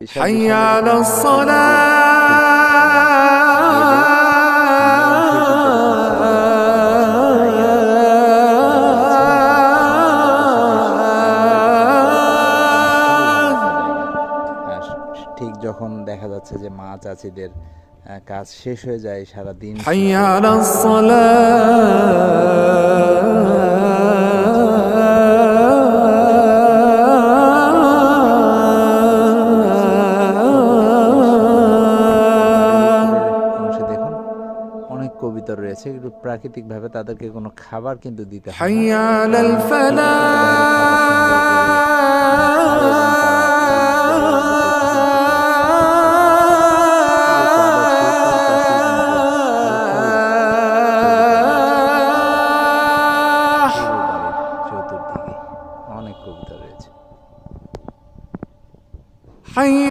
ঠিক যখন দেখা যাচ্ছে যে মা চাচিদের কাজ শেষ হয়ে যায় সারাদিন সারা সলা। কবিতা রয়েছে প্রাকৃতিক প্রাকৃতিকভাবে তাদেরকে কোনো খাবার কিন্তু দিতে চতুর্দিকে অনেক কবিতা রয়েছে।